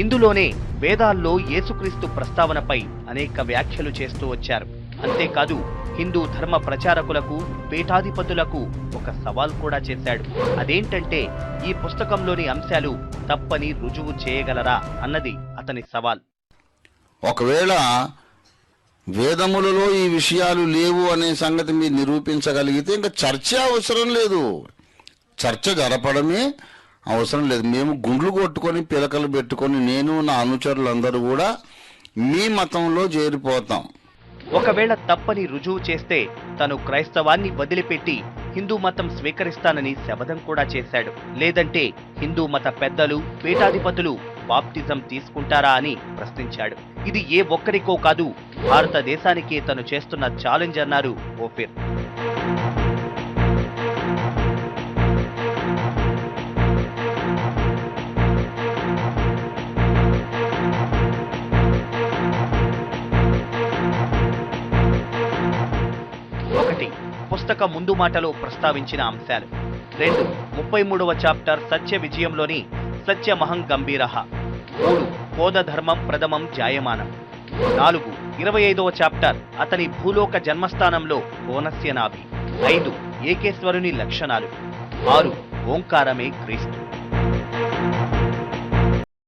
ఇందులోనే వేదాల్లో యేసుక్రీస్తు ప్రస్తావనపై అనేక వ్యాఖ్యలు చేస్తూ వచ్చారు. అంతేకాదు హిందూ ధర్మ ప్రచారకులకు పీఠాధిపతులకు ఒక సవాల్ కూడా చేశాడు. అదేంటంటే ఈ పుస్తకంలోని అంశాలు తప్పని రుజువు చేయగలరా అన్నది అతని సవాల్. ఒకవేళ వేదములలో ఈ విషయాలు లేవు అనే సంగతి మీరు నిరూపించగలిగితే ఇంకా చర్చ అవసరం లేదు. చర్చ జరపడమే అవసరం లేదు. మేము గుండ్లు కొట్టుకొని పిలకలు పెట్టుకొని నేను నా అనుచరులందరూ కూడా మీ మతంలో చేరిపోతాం. ఒకవేళ తప్పని రుజువు చేస్తే తను క్రైస్తవాన్ని వదిలిపెట్టి హిందూ మతం స్వీకరిస్తానని శపథం కూడా చేశాడు. లేదంటే హిందూ మత పెద్దలు పీఠాధిపతులు బాప్తిజం తీసుకుంటారా అని ప్రశ్నించాడు. ఇది ఏ ఒక్కరికో కాదు భారతదేశానికి తను చేస్తున్న ఛాలెంజ్ అన్నారు ఓఫిర్ ఒకటి పుస్తక ముందు మాటలో ప్రస్తావించిన అంశాలు. రెండు ముప్పై మూడవ చాప్టర్ సత్య విజయంలోని సత్య మహం గంభీర మూడు కోద ప్రథమం జాయమానం. నాలుగు ఇరవై ఐదవ చాప్టర్ అతని భూలోక జన్మస్థానంలో కోనస్య నాభి ఐదు ఏకేశ్వరుని లక్షణాలు. ఆరు ఓంకారమే క్రీస్తు.